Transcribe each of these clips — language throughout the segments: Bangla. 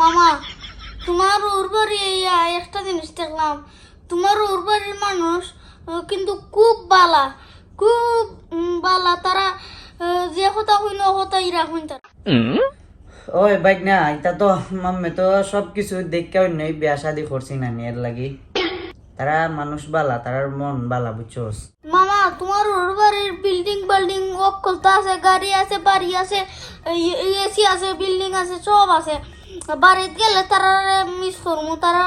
মামা তোমার ওর বাড়ি একটা জিনিস দেখলাম। তোমার ওর বাড়ির মানুষ কিন্তু খুব বালা। খুব বালা। তারা যে কথা হইন হতা ইরা হইন তারা। ওই বাইক না এটা তো মাম্মে তো সব কিছু দেখে অন্য বিয়া শাদি করছি না এর লাগি। তারা মানুষ বালা তারার মন বালা বুঝছোস? মামা তোমার ওর বাড়ির বিল্ডিং বিল্ডিং আছে গাড়ি আছে বাড়ি আছে এসি আছে বিল্ডিং আছে সব আছে। বাড়িতে গেলে তারা মিস করমু তারা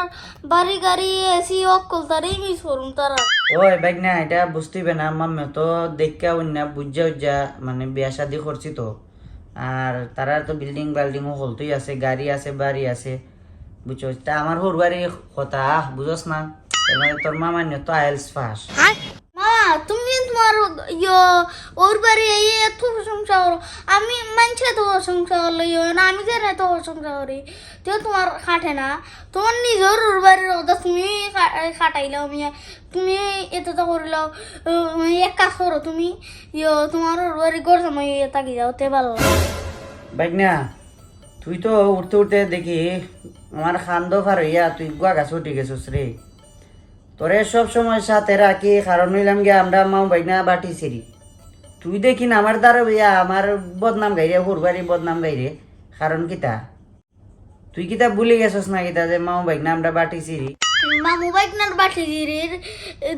বাড়ি গাড়ি এসি অকলতারই মিস করমু তারা। ওই বাইক না এটা বুঝতেইবে না মাম্মে তো দেখে অন্য বুঝা উজ্জা মানে বিয়া শাদি করছি তো। আর তারা তো বিল্ডিং বিল্ডিং হলতেই আছে গাড়ি আছে বাড়ি আছে বুঝছ? তা আমার হর বাড়ি কথা বুঝস না? মানে তোর মামান্য তো আইলস ফাস মামা তুমি তোমার ওর বাড়ি এই এত প্রশংসা করো আমি মানছে তো প্রশংসা করল না আমি কেন এত প্রশংসা করি তো তোমার খাটে না তোমার নিজের ওর বাড়ির কথা তুমি খাটাইলাও আমি তুমি এত তো করিলাও এক কাজ করো তুমি ইয়ো তোমার ওর বাড়ি গড় সময় তাকি যাও তে ভালো। বাইক না তুই তো উঠতে উঠতে দেখি আমার খান্দ ফার হইয়া তুই গুয়া গাছ উঠে গেছিস রে তোরে সব সময় সাথে রাখি, কারণ হইলাম গিয়া আমরা মাও বাইক না বাটি সিরি তুই দেখি না আমার দ্বারা ইয়া আমার বদনাম গাইরে হুরবারি বদনাম গাইরে, কারণ কিতা তুই কিতা ভুলে গেছস না কিতা যে মাও বাইক না আমরা বাটি সিরি মামু বাইকনার বাটি জিরির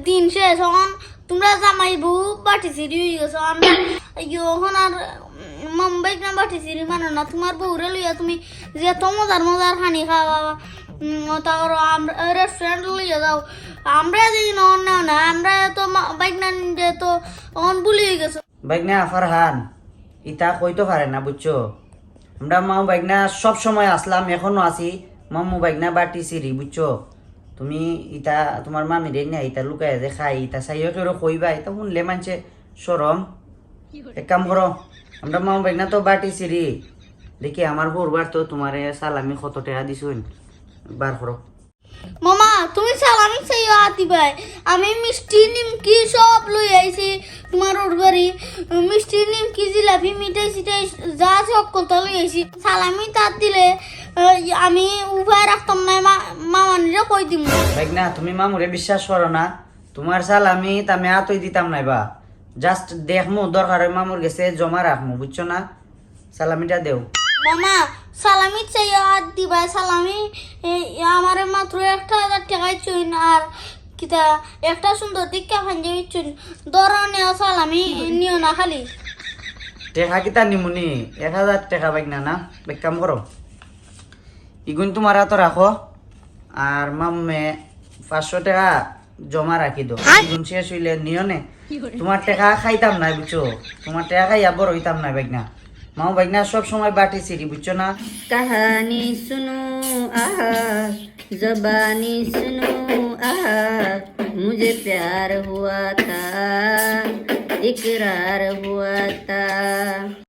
দিন শেষ হন, তোমরা জামাই বউ বাটি সিরি হয়ে গেছো এখন আর মামু বাইকনার বাটি সিরি মানে না, তোমার বউরে লইয়া তুমি যে তো মজার মজার হানি খাওয়া তারপর আমরা রেস্টুরেন্ট লইয়া যাও আমরা নন না না, আমরা তো বাইকনার যে তো অন ভুলে গেছো। বাইক না ফারহান, ইতা কইতো পারে না, বুঝছ? আমরা মাও বাইক না সব সময় আসলাম, এখনও আছি। মামু বাইক না বাটি সিরি বুঝছ? তুমি ইতা তোমার মামি রে না, ইতা লুকাই যে খাই, ইতা চাইও কেউ কইবা, ইতা শুনলে মানছে সরম এক কাম করো আমরা মামু বাইক না তো বাটি সিরি দেখি আমার ঘরবার তো তোমারে সালামি কত টাকা দিছুন। বার করো। মামা তুমি সালামি সেই আতি ভাই আমি মিষ্টি নিমকি সব লই আইছি তোমার ওর বাড়ি। মিষ্টি নিমকি জিলাপি মিঠাই সিটাই যা আছে অকলতা লই আইছি। সালামি তার দিলে আমি উপায় রাখতাম না মামানিরে কই দিম? বাইক না তুমি মামুরে বিশ্বাস করো না। তোমার সালামি তামে আতই দিতাম নাই বা জাস্ট দেখমু দরকার হয় মামুর গেছে জমা রাখমু বুঝছ না? সালামিটা দেও। মামা সালামি চাই আর দিবাই সালামি? আমার মাত্র একটা হাজার টাকাই চুন আর কিতা একটা সুন্দর দিকা পাঞ্জাবি চুন। দরনে সালামি নিও না খালি। টেকা কিতা নিমুনি? এক হাজার টাকা বাইক না না? এক কাম করো। ইগুন তোমার হাতে রাখো আর মাম্মে পাঁচশো টাকা জমা রাখি দো ইগুন শেষ হইলে নিও নে তোমার টাকা খাইতাম না বুঝছ তোমার টাকা খাইয়া বড় হইতাম না বাইক না মাও বাইক না সব সময় বাটি সিরি বুঝছো না कहानी सुनो आहा जबानी सुनो आहा मुझे प्यार हुआ था इकरार हुआ था